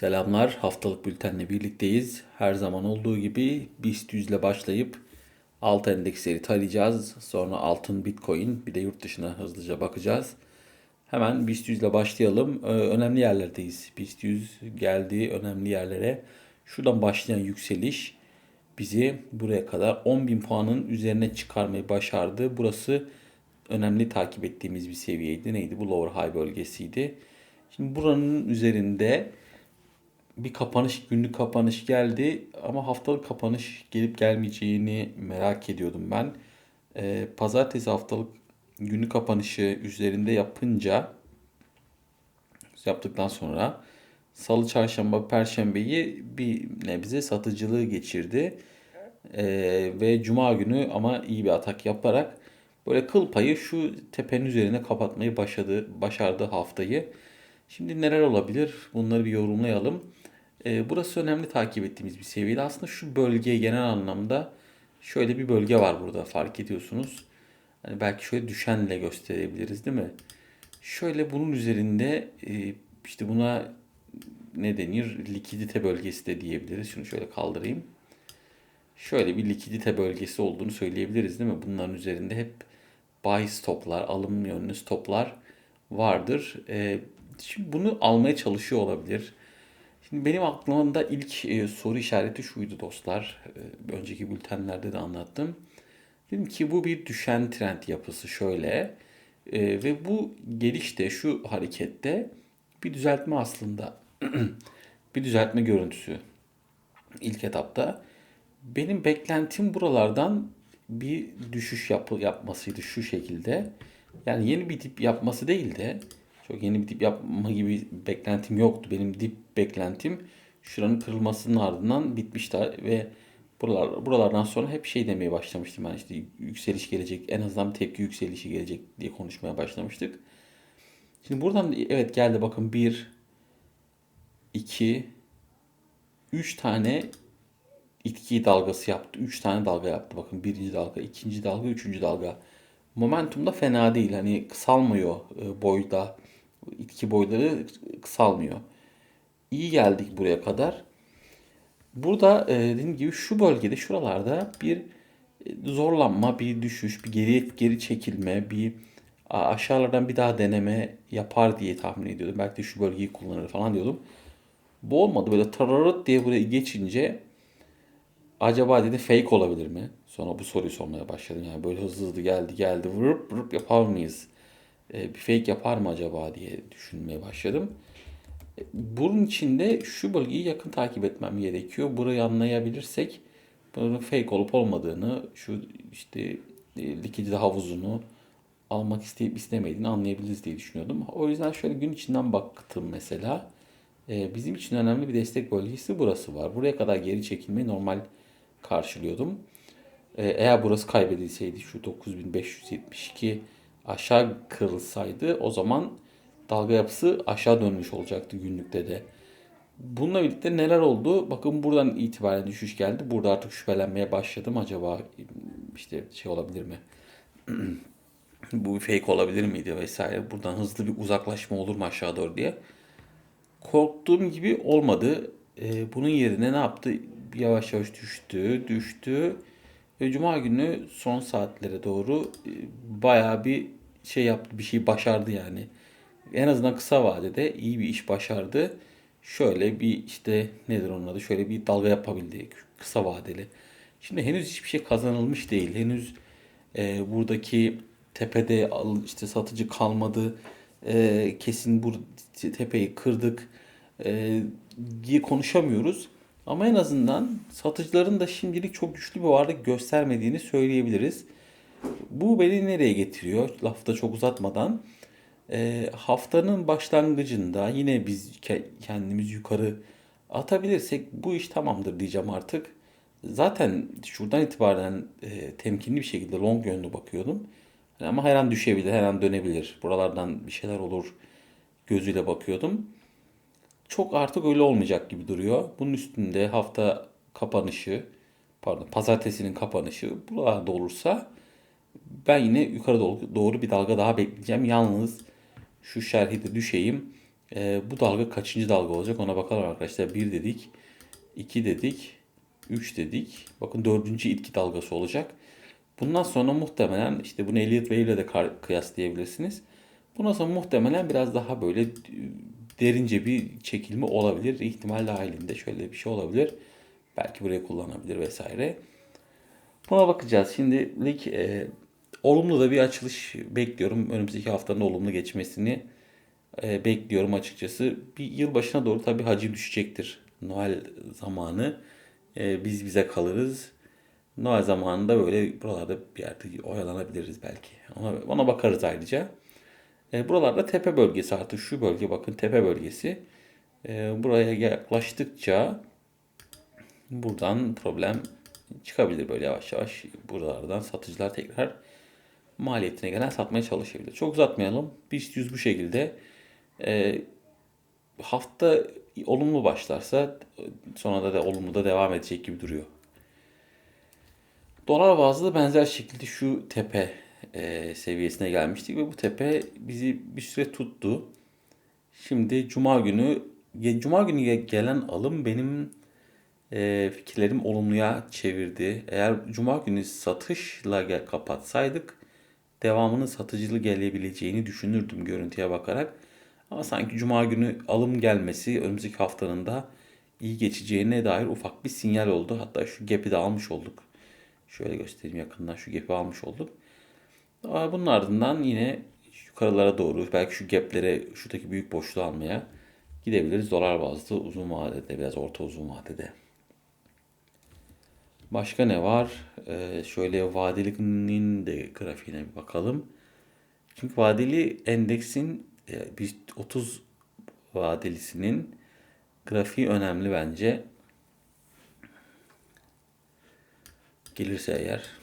Selamlar. Haftalık bültenle birlikteyiz. Her zaman olduğu gibi BIST 100 ile başlayıp altı endeksleri tarayacağız. Sonra altın, bitcoin bir de yurt dışına hızlıca bakacağız. Hemen BIST 100 ile başlayalım. Ee, önemli yerlerdeyiz. BIST 100 geldi önemli yerlere. Şuradan başlayan yükseliş bizi buraya kadar 10.000 puanın üzerine çıkarmayı başardı. Burası önemli takip ettiğimiz bir seviyeydi. Neydi? Bu lower high bölgesiydi. Şimdi buranın üzerinde bir kapanış, günlük kapanış geldi ama haftalık kapanış gelip gelmeyeceğini merak ediyordum ben. Ee, pazartesi haftalık günlük kapanışı üzerinde yapınca yaptıktan sonra salı, çarşamba, perşembeyi bir nebze satıcılığı geçirdi. Ee, ve cuma günü ama iyi bir atak yaparak böyle kıl payı şu tepenin üzerine kapatmayı başladı, başardı haftayı. Şimdi neler olabilir? Bunları bir yorumlayalım. Ee, burası önemli takip ettiğimiz bir seviyede. Aslında şu bölgeye genel anlamda şöyle bir bölge var burada fark ediyorsunuz. Hani belki şöyle düşenle gösterebiliriz değil mi? Şöyle bunun üzerinde e, işte buna ne denir? Likidite bölgesi de diyebiliriz. Şunu şöyle kaldırayım. Şöyle bir likidite bölgesi olduğunu söyleyebiliriz değil mi? Bunların üzerinde hep buy stoplar, alım yönlü stoplar vardır. E, şimdi bunu almaya çalışıyor olabilir. Şimdi benim aklımda ilk e, soru işareti şuydu dostlar. E, önceki bültenlerde de anlattım. Dedim ki bu bir düşen trend yapısı şöyle. E, ve bu gelişte şu harekette bir düzeltme aslında. bir düzeltme görüntüsü. İlk etapta. Benim beklentim buralardan bir düşüş yap yapmasıydı şu şekilde. Yani yeni bir dip yapması değil de çok yeni bir dip yapma gibi beklentim yoktu. Benim dip beklentim şuranın kırılmasının ardından bitmişti ve buralar, buralardan sonra hep şey demeye başlamıştım ben işte yükseliş gelecek en azından tepki yükselişi gelecek diye konuşmaya başlamıştık. Şimdi buradan evet geldi bakın 1 2 3 tane itki dalgası yaptı. 3 tane dalga yaptı. Bakın birinci dalga, ikinci dalga, üçüncü dalga. Momentum da fena değil. Hani kısalmıyor e, boyda. İtki boyları kısalmıyor. İyi geldik buraya kadar. Burada e, dediğim gibi şu bölgede şuralarda bir e, zorlanma, bir düşüş, bir geri geri çekilme, bir aşağılardan bir daha deneme yapar diye tahmin ediyordum. Belki de şu bölgeyi kullanır falan diyordum. Bu olmadı. Böyle tararıt diye buraya geçince acaba dedi fake olabilir mi? Sonra bu soruyu sormaya başladım. Yani böyle hızlı hızlı geldi geldi vurup vurup yapar mıyız? E, bir fake yapar mı acaba diye düşünmeye başladım. E, bunun için de şu bölgeyi yakın takip etmem gerekiyor. Burayı anlayabilirsek bunun fake olup olmadığını, şu işte e, likidite havuzunu almak isteyip istemediğini anlayabiliriz diye düşünüyordum. O yüzden şöyle gün içinden baktım mesela. Bizim için önemli bir destek bölgesi burası var. Buraya kadar geri çekilmeyi normal karşılıyordum. Eğer burası kaybedilseydi şu 9572 aşağı kırılsaydı o zaman dalga yapısı aşağı dönmüş olacaktı günlükte de. Bununla birlikte neler oldu? Bakın buradan itibaren düşüş geldi. Burada artık şüphelenmeye başladım. Acaba işte şey olabilir mi? Bu fake olabilir miydi vesaire. Buradan hızlı bir uzaklaşma olur mu aşağı doğru diye. Korktuğum gibi olmadı. Ee, bunun yerine ne yaptı? Yavaş yavaş düştü, düştü. Ve Cuma günü son saatlere doğru e, bayağı bir şey yaptı, bir şey başardı yani. En azından kısa vadede iyi bir iş başardı. Şöyle bir işte nedir onun adı? Şöyle bir dalga yapabildi kısa vadeli. Şimdi henüz hiçbir şey kazanılmış değil. Henüz e, buradaki tepede işte satıcı kalmadı. E, kesin bu tepeyi kırdık e, diye konuşamıyoruz. Ama en azından satıcıların da şimdilik çok güçlü bir varlık göstermediğini söyleyebiliriz. Bu beni nereye getiriyor? Lafta çok uzatmadan. E, haftanın başlangıcında yine biz kendimiz yukarı atabilirsek bu iş tamamdır diyeceğim artık. Zaten şuradan itibaren e, temkinli bir şekilde long yönlü bakıyordum. Ama her an düşebilir, her an dönebilir. Buralardan bir şeyler olur gözüyle bakıyordum. Çok artık öyle olmayacak gibi duruyor. Bunun üstünde hafta kapanışı, pardon pazartesinin kapanışı buralarda olursa ben yine yukarı doğru, bir dalga daha bekleyeceğim. Yalnız şu şerhi de düşeyim. Ee, bu dalga kaçıncı dalga olacak ona bakalım arkadaşlar. 1 dedik, 2 dedik, 3 dedik. Bakın dördüncü itki dalgası olacak. Bundan sonra muhtemelen işte bunu Elliott Wave ile de kıyaslayabilirsiniz. Bundan sonra muhtemelen biraz daha böyle e, derince bir çekilme olabilir. İhtimal dahilinde şöyle bir şey olabilir. Belki buraya kullanabilir vesaire. Buna bakacağız. Şimdilik e, olumlu da bir açılış bekliyorum. Önümüzdeki haftanın olumlu geçmesini e, bekliyorum açıkçası. Bir yılbaşına doğru tabii hacim düşecektir. Noel zamanı e, biz bize kalırız. Noel zamanında böyle buralarda bir yerde oyalanabiliriz belki. Ona, ona bakarız ayrıca. E, buralarda tepe bölgesi artık şu bölge bakın tepe bölgesi. E, buraya yaklaştıkça buradan problem çıkabilir böyle yavaş yavaş. Buralardan satıcılar tekrar maliyetine gelen satmaya çalışabilir. Çok uzatmayalım. BIST 100 bu şekilde. E, hafta olumlu başlarsa sonra da, da olumlu da devam edecek gibi duruyor. Dolar bazlı benzer şekilde şu tepe e, seviyesine gelmiştik ve bu tepe bizi bir süre tuttu. Şimdi Cuma günü Cuma günü gelen alım benim e, fikirlerim olumluya çevirdi. Eğer Cuma günü satışla kapatsaydık devamının satıcılı gelebileceğini düşünürdüm görüntüye bakarak. Ama sanki Cuma günü alım gelmesi önümüzdeki haftanın da iyi geçeceğine dair ufak bir sinyal oldu. Hatta şu gap'i de almış olduk. Şöyle göstereyim yakından şu gap'i almış olduk. Bunun ardından yine yukarılara doğru belki şu gap'lere şuradaki büyük boşluğu almaya gidebiliriz. Dolar bazlı uzun vadede biraz orta uzun vadede. Başka ne var? Ee, şöyle vadelinin de grafiğine bir bakalım. Çünkü vadeli endeksin e, 30 vadelisinin grafiği önemli bence. Gelirse eğer.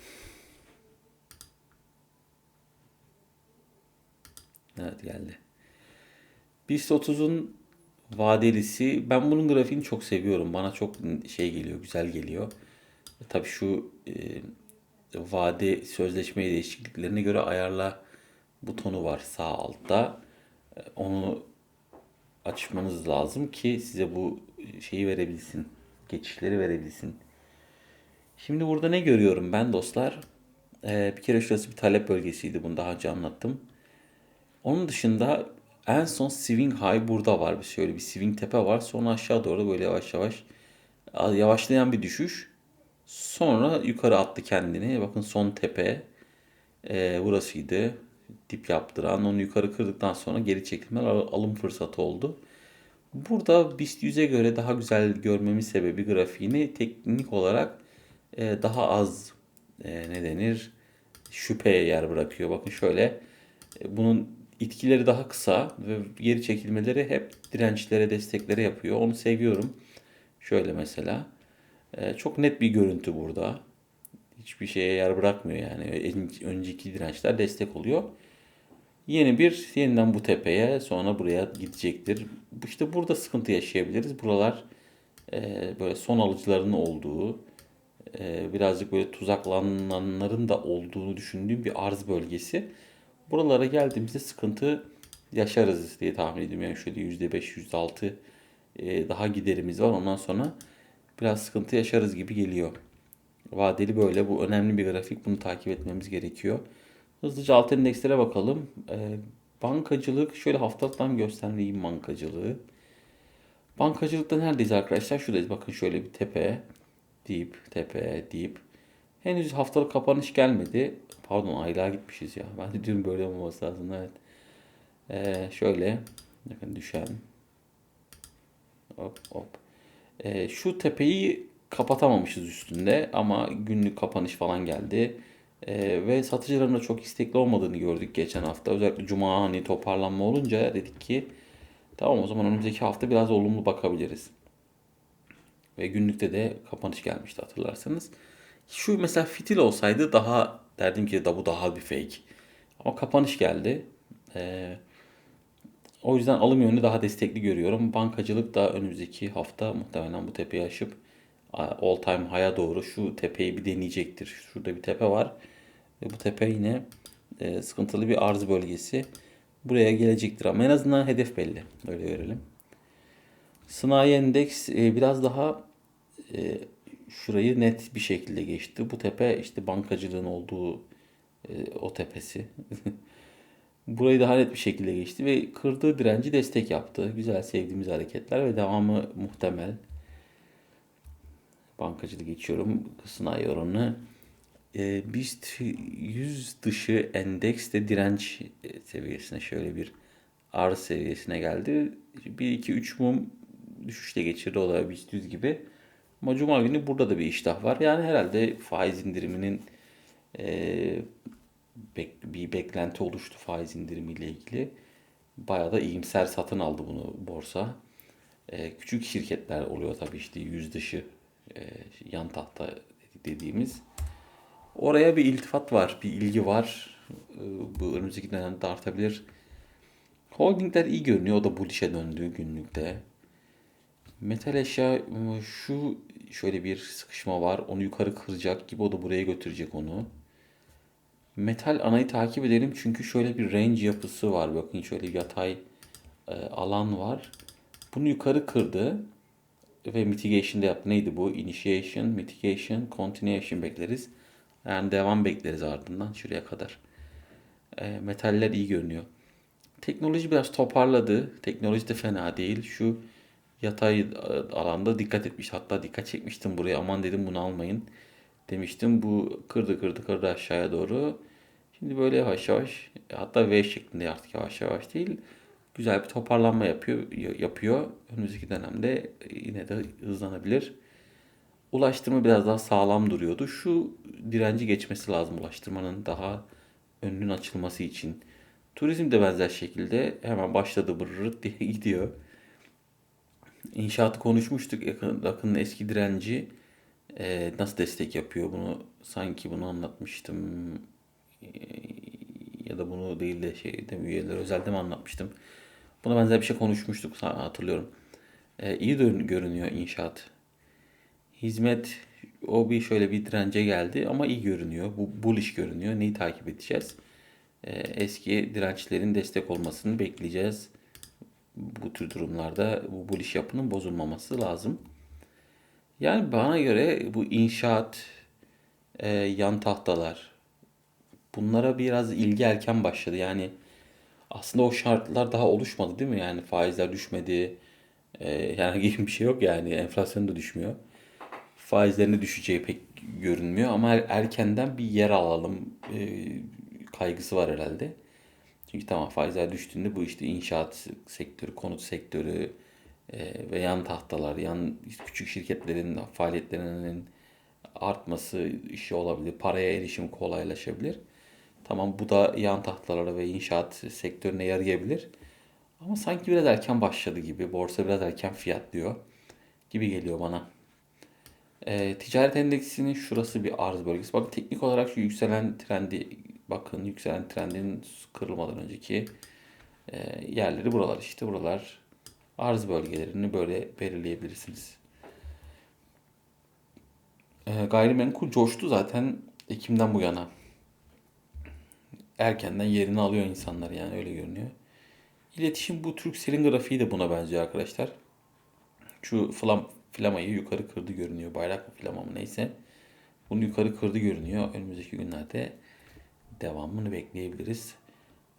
1.30'un vadelisi ben bunun grafiğini çok seviyorum. Bana çok şey geliyor, güzel geliyor. Tabii şu e, vade sözleşme değişikliklerine göre ayarla butonu var sağ altta. E, onu açmanız lazım ki size bu şeyi verebilsin. Geçişleri verebilsin. Şimdi burada ne görüyorum ben dostlar? Ee, bir kere şurası bir talep bölgesiydi. Bunu daha önce anlattım. Onun dışında en son swing high burada var. Bir şöyle bir swing tepe var. Sonra aşağı doğru böyle yavaş yavaş yavaşlayan bir düşüş. Sonra yukarı attı kendini. Bakın son tepe e, burasıydı. Dip yaptıran. Onu yukarı kırdıktan sonra geri çekilme alım fırsatı oldu. Burada BIST 100'e göre daha güzel görmemin sebebi grafiğini teknik olarak e, daha az e, ne denir şüpheye yer bırakıyor. Bakın şöyle e, bunun itkileri daha kısa ve geri çekilmeleri hep dirençlere desteklere yapıyor. Onu seviyorum. Şöyle mesela. E, çok net bir görüntü burada. Hiçbir şeye yer bırakmıyor yani. Önceki dirençler destek oluyor. Yeni bir yeniden bu tepeye sonra buraya gidecektir. İşte burada sıkıntı yaşayabiliriz. Buralar e, böyle son alıcıların olduğu e, birazcık böyle tuzaklananların da olduğunu düşündüğüm bir arz bölgesi. Buralara geldiğimizde sıkıntı yaşarız diye tahmin ediyorum. Yani şöyle %5, %6 e, daha giderimiz var. Ondan sonra biraz sıkıntı yaşarız gibi geliyor. Vadeli böyle. Bu önemli bir grafik. Bunu takip etmemiz gerekiyor. Hızlıca alt endekslere bakalım. E, bankacılık şöyle haftalıktan göstereyim bankacılığı. Bankacılıkta neredeyiz arkadaşlar? Şuradayız. Bakın şöyle bir tepe deyip tepe deyip henüz haftalık kapanış gelmedi. Pardon aylığa gitmişiz ya. Ben de diyorum böyle olmaması lazım. Evet. Ee, şöyle bakın düşen hop hop. Ee, şu tepeyi kapatamamışız üstünde ama günlük kapanış falan geldi. Ee, ve satıcıların da çok istekli olmadığını gördük geçen hafta. Özellikle cuma hani toparlanma olunca dedik ki tamam o zaman önümüzdeki hafta biraz olumlu bakabiliriz. Ve günlükte de kapanış gelmişti hatırlarsanız. Şu mesela fitil olsaydı daha derdim ki da bu daha bir fake. Ama kapanış geldi. Ee, o yüzden alım yönünü daha destekli görüyorum. Bankacılık da önümüzdeki hafta muhtemelen bu tepeyi aşıp all time high'a doğru şu tepeyi bir deneyecektir. Şurada bir tepe var. Ve bu tepe yine e, sıkıntılı bir arz bölgesi. buraya gelecektir ama en azından hedef belli. Öyle verelim. Sınai endeks e, biraz daha e, şurayı net bir şekilde geçti. Bu tepe işte bankacılığın olduğu e, o tepesi. Burayı daha net bir şekilde geçti ve kırdığı direnci destek yaptı. Güzel sevdiğimiz hareketler ve devamı muhtemel. Bankacılığı geçiyorum. Sınai oranı. E, BIST 100 dışı endeks de direnç seviyesine şöyle bir arz seviyesine geldi. 1-2-3 mum düşüşle geçirdi o BIST 100 gibi. Ama Cuma günü burada da bir iştah var. Yani herhalde faiz indiriminin e, bek, bir beklenti oluştu faiz indirimiyle ilgili. Bayağı da iyimser satın aldı bunu borsa. E, küçük şirketler oluyor tabii işte yüz dışı e, yan tahta dediğimiz. Oraya bir iltifat var, bir ilgi var. E, bu önümüzdeki dönemde artabilir. Holdingler iyi görünüyor. O da bullish'e döndü günlükte. Metal eşya şu şöyle bir sıkışma var. Onu yukarı kıracak gibi o da buraya götürecek onu. Metal anayı takip edelim çünkü şöyle bir range yapısı var. Bakın şöyle bir yatay e, alan var. Bunu yukarı kırdı ve mitigation de yaptı. Neydi bu? Initiation, mitigation, continuation bekleriz. Yani devam bekleriz ardından şuraya kadar. E, metaller iyi görünüyor. Teknoloji biraz toparladı. Teknoloji de fena değil. Şu yatay e, alanda dikkat etmiş. Hatta dikkat çekmiştim buraya. Aman dedim bunu almayın demiştim. Bu kırdı kırdı kırdı aşağıya doğru. Şimdi böyle yavaş yavaş hatta V şeklinde artık yavaş yavaş değil. Güzel bir toparlanma yapıyor. yapıyor. Önümüzdeki dönemde yine de hızlanabilir. Ulaştırma biraz daha sağlam duruyordu. Şu direnci geçmesi lazım ulaştırmanın daha önünün açılması için. Turizm de benzer şekilde hemen başladı bırırıt diye gidiyor. İnşaatı konuşmuştuk. Yakın, yakının eski direnci e, nasıl destek yapıyor bunu sanki bunu anlatmıştım e, ya da bunu değil de şeyde üyeler özelde mi anlatmıştım. Buna benzer bir şey konuşmuştuk hatırlıyorum. E, iyi görünüyor inşaat. Hizmet o bir şöyle bir dirence geldi ama iyi görünüyor. Bu bullish görünüyor. Neyi takip edeceğiz? E, eski dirençlerin destek olmasını bekleyeceğiz. Bu tür durumlarda bu bullish yapının bozulmaması lazım. Yani bana göre bu inşaat, e, yan tahtalar bunlara biraz ilgi erken başladı. Yani aslında o şartlar daha oluşmadı değil mi? Yani faizler düşmedi. E, herhangi bir şey yok yani. Enflasyon da düşmüyor. Faizlerin düşeceği pek görünmüyor ama er, erkenden bir yer alalım e, kaygısı var herhalde. Çünkü tamam faizler düştüğünde bu işte inşaat sektörü, konut sektörü, e, ve yan tahtalar, yan küçük şirketlerin faaliyetlerinin artması işi olabilir. Paraya erişim kolaylaşabilir. Tamam bu da yan tahtalara ve inşaat sektörüne yarayabilir. Ama sanki biraz erken başladı gibi. Borsa biraz erken fiyatlıyor gibi geliyor bana. E, ticaret endeksinin şurası bir arz bölgesi. Bakın teknik olarak şu yükselen trendi bakın yükselen trendin kırılmadan önceki e, yerleri buralar işte buralar arz bölgelerini böyle belirleyebilirsiniz. E, gayrimenkul coştu zaten Ekim'den bu yana. Erkenden yerini alıyor insanlar yani öyle görünüyor. İletişim bu Turkcell'in grafiği de buna benziyor arkadaşlar. Şu flam, flamayı yukarı kırdı görünüyor. Bayrak mı flama mı neyse. Bunu yukarı kırdı görünüyor. Önümüzdeki günlerde devamını bekleyebiliriz.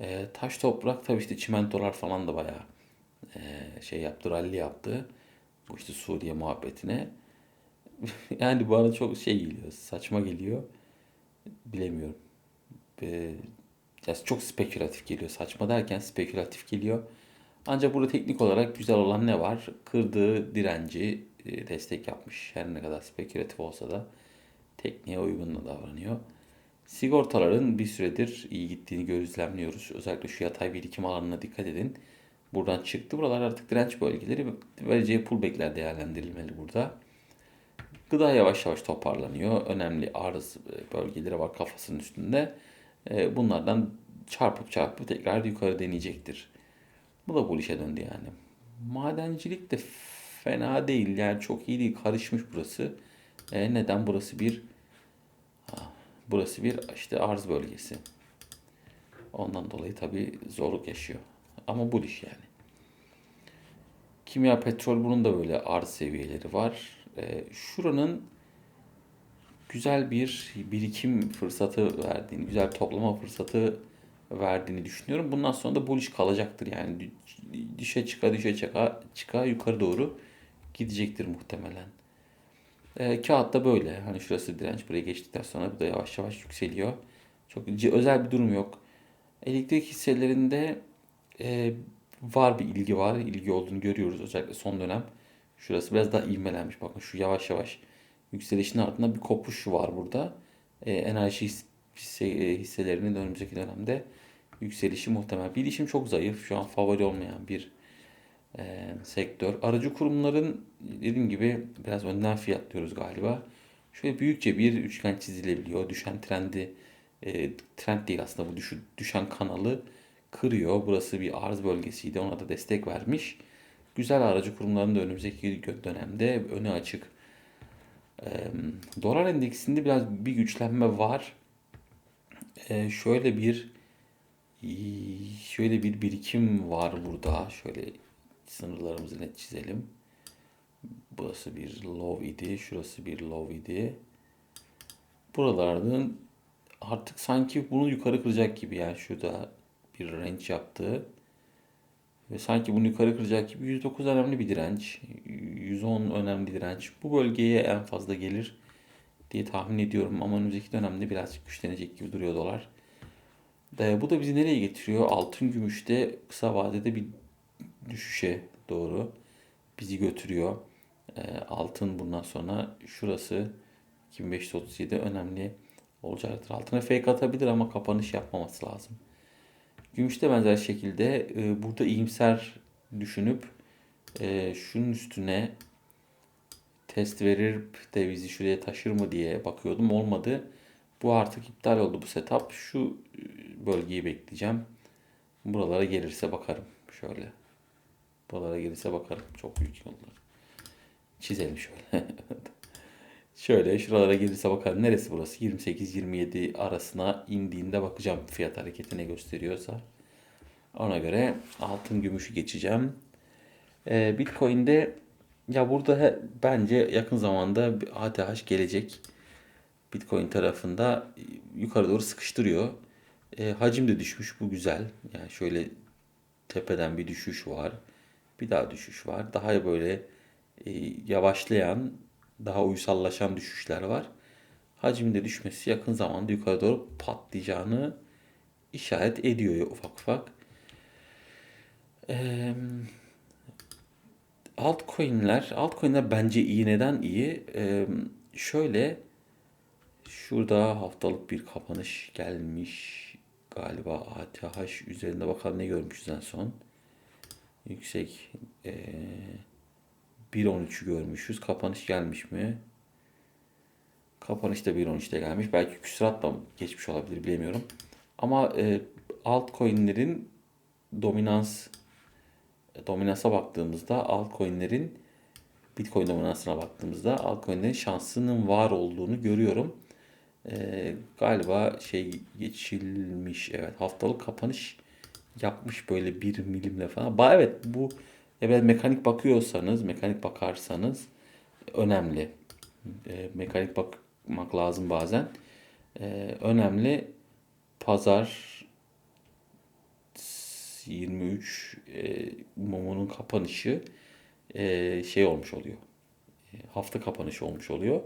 E, taş toprak tabii işte çimentolar falan da bayağı e, şey yaptı, rally yaptı. Bu işte Suriye muhabbetine. yani bana çok şey geliyor, saçma geliyor. Bilemiyorum. E, çok spekülatif geliyor. Saçma derken spekülatif geliyor. Ancak burada teknik olarak güzel olan ne var? Kırdığı direnci e, destek yapmış. Her ne kadar spekülatif olsa da tekniğe uygun da davranıyor. Sigortaların bir süredir iyi gittiğini gözlemliyoruz. Özellikle şu yatay birikim alanına dikkat edin. Buradan çıktı. Buralar artık direnç bölgeleri. Vereceği pullbackler değerlendirilmeli burada. Gıda yavaş yavaş toparlanıyor. Önemli arz bölgeleri var kafasının üstünde. E, bunlardan çarpıp çarpıp tekrar yukarı deneyecektir. Bu da bu işe döndü yani. Madencilik de fena değil. Yani çok iyi değil. Karışmış burası. E, neden? Burası bir burası bir işte arz bölgesi. Ondan dolayı tabii zorluk yaşıyor. Ama bu iş yani. Kimya petrol bunun da böyle arz seviyeleri var. Ee, şuranın güzel bir birikim fırsatı verdiğini, güzel toplama fırsatı verdiğini düşünüyorum. Bundan sonra da bu iş kalacaktır. Yani dü- düşe çıka düşe çıka çıka yukarı doğru gidecektir muhtemelen. E, kağıt da böyle. Hani şurası direnç. Buraya geçtikten sonra bu da yavaş yavaş yükseliyor. Çok özel bir durum yok. Elektrik hisselerinde e, var bir ilgi var. İlgi olduğunu görüyoruz özellikle son dönem. Şurası biraz daha ivmelenmiş. Bakın şu yavaş yavaş yükselişin ardından bir kopuş var burada. E, enerji his- hisse, e, hisselerinin de önümüzdeki dönemde yükselişi muhtemel. Bilişim çok zayıf. Şu an favori olmayan bir e, sektör. Aracı kurumların dediğim gibi biraz önden fiyatlıyoruz galiba. Şöyle büyükçe bir üçgen çizilebiliyor. Düşen trendi e, trend değil aslında bu düşü, düşen kanalı kırıyor. Burası bir arz bölgesiydi. Ona da destek vermiş. Güzel aracı kurumların da önümüzdeki dönemde önü açık. E, dolar endeksinde biraz bir güçlenme var. E, şöyle bir şöyle bir birikim var burada. Şöyle sınırlarımızı net çizelim. Burası bir low idi. Şurası bir low idi. Buralardan artık sanki bunu yukarı kıracak gibi yani şurada bir range yaptı. Ve sanki bunu yukarı kıracak gibi 109 önemli bir direnç. 110 önemli direnç. Bu bölgeye en fazla gelir diye tahmin ediyorum. Ama önümüzdeki dönemde birazcık güçlenecek gibi duruyor dolar. E, bu da bizi nereye getiriyor? Altın gümüşte kısa vadede bir düşüşe doğru bizi götürüyor. E, altın bundan sonra şurası 2537 önemli olacaktır. Altına fake atabilir ama kapanış yapmaması lazım. Gümüşte benzer şekilde e, burada iyimser düşünüp e, şunun üstüne test verir de bizi şuraya taşır mı diye bakıyordum. Olmadı. Bu artık iptal oldu bu setup. Şu e, bölgeyi bekleyeceğim. Buralara gelirse bakarım. Şöyle. Buralara gelirse bakarım. Çok büyük yollar. Çizelim şöyle. şöyle şuralara gelirse bakarım. Neresi burası? 28-27 arasına indiğinde bakacağım fiyat hareketine gösteriyorsa. Ona göre altın gümüşü geçeceğim. Ee, Bitcoin'de ya burada he- bence yakın zamanda bir ATH gelecek. Bitcoin tarafında yukarı doğru sıkıştırıyor. E, hacim de düşmüş. Bu güzel. Yani şöyle tepeden bir düşüş var. Bir daha düşüş var. Daha böyle e, yavaşlayan, daha uysallaşan düşüşler var. Hacmin de düşmesi yakın zamanda yukarı doğru patlayacağını işaret ediyor ufak ufak. Eee altcoin'ler, altcoin'ler bence iyi. Neden iyi? Eee, şöyle şurada haftalık bir kapanış gelmiş. Galiba ATH üzerinde bakalım ne görmüşüz en son. Yüksek eee 1.13'ü görmüşüz. Kapanış gelmiş mi? Kapanış da 1.13'te gelmiş. Belki küsurat da geçmiş olabilir bilemiyorum. Ama e, altcoin'lerin dominans dominansa baktığımızda altcoin'lerin Bitcoin dominansına baktığımızda altcoin'lerin şansının var olduğunu görüyorum. Ee, galiba şey geçilmiş evet haftalık kapanış yapmış böyle bir milimle falan. Ba evet bu evet mekanik bakıyorsanız mekanik bakarsanız önemli. Ee, mekanik bakmak lazım bazen. Ee, önemli pazar 23 e, Momo'nun kapanışı e, şey olmuş oluyor. E, hafta kapanışı olmuş oluyor.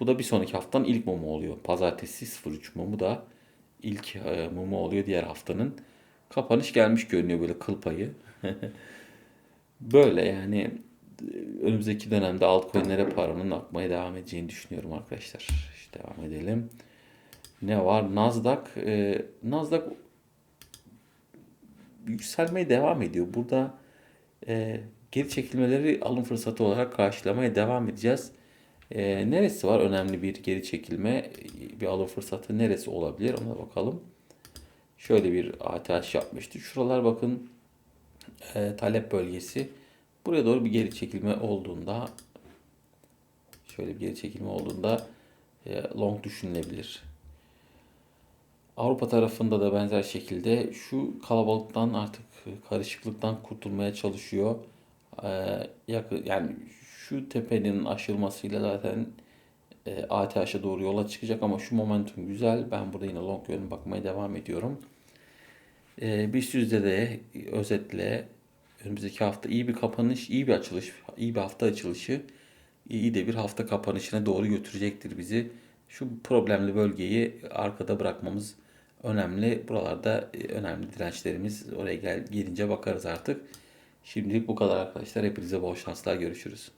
Bu da bir sonraki haftanın ilk mumu oluyor. Pazartesi 03 mumu da ilk e, mumu oluyor diğer haftanın. Kapanış gelmiş görünüyor böyle kıl payı. böyle yani önümüzdeki dönemde altcoin'lere paranın akmaya devam edeceğini düşünüyorum arkadaşlar. İşte devam edelim. Ne var? Nasdaq. E, Nasdaq yükselmeye devam ediyor. Burada e, geri çekilmeleri alım fırsatı olarak karşılamaya devam edeceğiz. E, neresi var önemli bir geri çekilme, bir alım fırsatı neresi olabilir ona bakalım. Şöyle bir ATH yapmıştı. Şuralar bakın e, talep bölgesi. Buraya doğru bir geri çekilme olduğunda şöyle bir geri çekilme olduğunda e, long düşünülebilir. Avrupa tarafında da benzer şekilde şu kalabalıktan artık karışıklıktan kurtulmaya çalışıyor. Ee, yakın, yani şu tepenin aşılmasıyla zaten e, ATH'a doğru yola çıkacak ama şu momentum güzel. Ben burada yine long yön bakmaya devam ediyorum. Ee, BIST yüzde de özetle önümüzdeki hafta iyi bir kapanış, iyi bir açılış, iyi bir hafta açılışı, iyi de bir hafta kapanışına doğru götürecektir bizi. Şu problemli bölgeyi arkada bırakmamız önemli. Buralarda e, önemli dirençlerimiz oraya gel, gelince bakarız artık. Şimdilik bu kadar arkadaşlar. Hepinize bol şanslar. Görüşürüz.